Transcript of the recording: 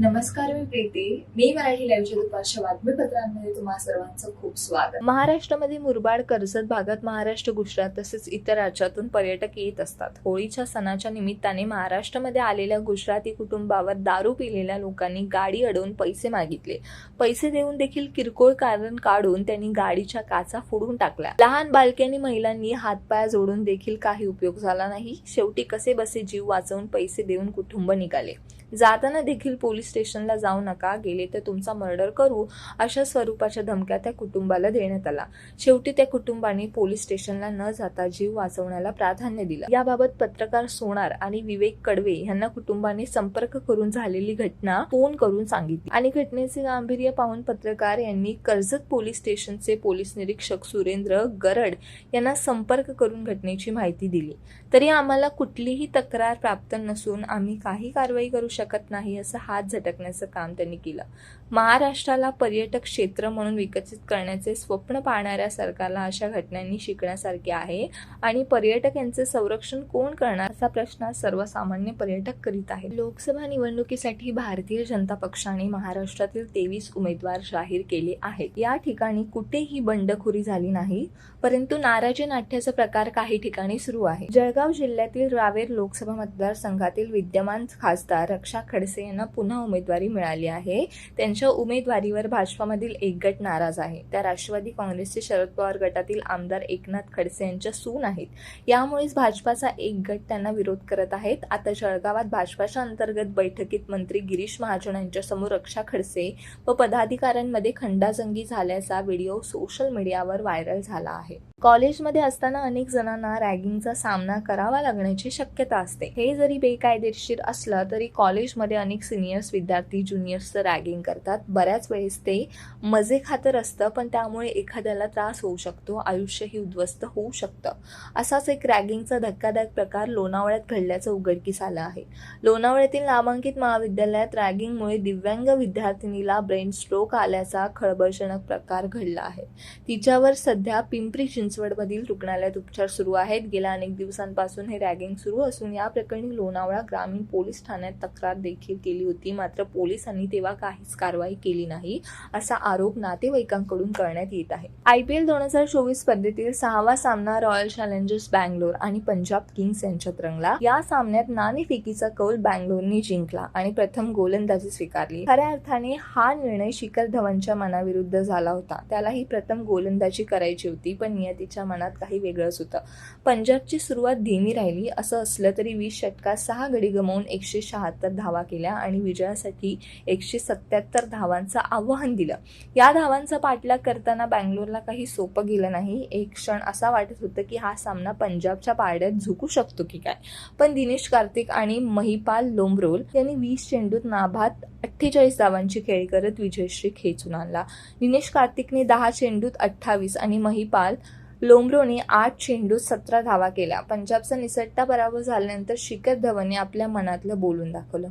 नमस्कार मी प्रीती. मी मराठी लाईव्हच्या दुपारच्या बातमीपत्रांमध्ये तुम्हा सर्वांचं खूप स्वागत. महाराष्ट्रामध्ये मुरबाड कर्जत भागात महाराष्ट्र गुजरात तसेच इतर राज्यातून पर्यटक येत असतात. होळीच्या सणाच्या निमित्ताने महाराष्ट्रामध्ये आलेल्या गुजराती कुटुंबावर दारू पिलेल्या लोकांनी गाडी अडवून पैसे मागितले. पैसे देऊन देखील किरकोळ कारण काढून त्यांनी गाडीच्या काचा फोडून टाकल्या. लहान बालक्यांनी महिलांनी हातपाय जोडून देखील काही उपयोग झाला नाही. शेवटी कसे बसे जीव वाचवून पैसे देऊन कुटुंब निघाले? जाताना देखील पोलीस स्टेशनला जाऊ नका गेले तर तुमचा मर्डर करू अशा स्वरूपाच्या धमक्या त्या कुटुंबाला देण्यात आला. शेवटी त्या कुटुंबाने पोलीस स्टेशनला न जाता जीव वाचवण्याला प्राधान्य दिलं. याबाबत पत्रकार सोनार आणि विवेक कडवे यांना कुटुंबाने संपर्क करून झालेली घटना फोन करून सांगितली. आणि घटनेचे गांभीर्य पाहून पत्रकार यांनी कर्जत पोलीस स्टेशनचे पोलीस निरीक्षक सुरेंद्र गरड यांना संपर्क करून घटनेची माहिती दिली. तरी आम्हाला कुठलीही तक्रार प्राप्त नसून आम्ही काही कारवाई करू शकत नाही असं हात झटकण्याचं काम त्यांनी केलं. महाराष्ट्राला पर्यटक क्षेत्र म्हणून विकसित करण्याचे स्वप्न पाहणाऱ्या सरकारला अशा घटनांनी शिकण्यासारखे आहे. आणि पर्यटक यांचे संरक्षण कोण करणार? असा प्रश्न सर्वसामान्य पर्यटक करीत आहे लोकसभा निवडणुकीसाठी भारतीय जनता पक्षाने महाराष्ट्रातील तेवीस उमेदवार जाहीर केले आहेत. या ठिकाणी कुठेही बंडखोरी झाली नाही परंतु नाराजी नाट्याचा प्रकार काही ठिकाणी सुरू आहे. जळगाव जिल्ह्यातील रावेर लोकसभा मतदारसंघातील विद्यमान खासदार रक्षा खडसे यांना पुन्हा उमेदवारी मिळाली आहे. त्यांच्या उमेदवारीवर भाजपामधील एक गट नाराज आहे. त्या राष्ट्रवादी काँग्रेसचे शरद पवार गटातील आमदार एकनाथ खडसे यांच्या सून आहेत. यामुळेच भाजपाचा एक गट त्यांना विरोध करत आहेत. आता जळगावात भाजपाच्या अंतर्गत बैठकीत मंत्री गिरीश महाजन यांच्यासमोर रक्षा खडसे व पदाधिकाऱ्यांमध्ये खंडाजंगी झाल्याचा व्हिडिओ सोशल मीडियावर व्हायरल झाला आहे. कॉलेजमध्ये असताना अनेक जणांना रॅगिंगचा सामना करावा लागण्याची शक्यता असते. हे जरी बेकायदेशीर असलं तरी कॉलेजमध्ये अनेक सिनियर्स विद्यार्थी ज्युनियर्सचं रॅगिंग करतात. बऱ्याच वेळेस ते मजे खातर असतं पण त्यामुळे एखाद्याला त्रास होऊ शकतो आयुष्यही उद्ध्वस्त होऊ शकतं. असाच एक रॅगिंगचा धक्कादायक प्रकार लोणावळ्यात घडल्याचं उघडकीस आलं आहे. लोणावळ्यातील नामांकित महाविद्यालयात रॅगिंगमुळे दिव्यांग विद्यार्थिनीला ब्रेन स्ट्रोक आल्याचा खळबळजनक प्रकार घडला आहे. तिच्यावर सध्या पिंपरी चिंचवडमधील रुग्णालयात उपचार सुरू आहेत. गेल्या अनेक दिवसांपासून हे रॅगिंग सुरू असून या प्रकरणी लोणावळा ग्रामीण पोलीस ठाण्यात तक्रार देखील केली होती. मात्र पोलिसांनी तेव्हा काहीच कारवाई केली नाही असा आरोप नातेवाईकांकडून करण्यात येत आहे. आय पी एल दोन हजार चोवीस स्पर्धेतील सहावा सामना रॉयल चॅलेंजर्स बँगलोर आणि पंजाब किंग्स यांच्यात रंगला. या सामन्यात नाणेफेकीचा कौल बँगलोरने जिंकला आणि प्रथम गोलंदाजी स्वीकारली. खऱ्या अर्थाने हा निर्णय शिखर धवनच्या मनाविरुद्ध झाला होता. त्यालाही प्रथम गोलंदाजी करायची होती पण नियतीच्या मनात काही वेगळंच होतं. पंजाबची सुरुवात धीमी राहिली असं असलं तरी वीस षटकात सहा गडी गमावून एकशे शहात्तर धावा केल्या आणि विजय विजयासाठी एकशे सत्याहत्तर धावांचं आव्हान दिलं. या धावांचा पाठलाग करताना बँगलोरला काही सोपं गेलं नाही. एक क्षण असा वाटत होतं की हा सामना पंजाबच्या पारड्यात झुकू शकतो की काय? पण दिनेश कार्तिक आणि महिपाल लोंबरोल यांनी वीस चेंडूत नाभात अठ्ठेचाळीस धावांची खेळी करत विजयश्री खेचून आणला. दिनेश कार्तिकने दहा चेंडूत अठ्ठावीस आणि महिपाल लोंब्रोने आठ चेंडूत सतरा धावा केल्या. पंजाबचा निसटता पराभव झाल्यानंतर शिखर धवनने आपल्या मनातलं बोलून दाखवलं.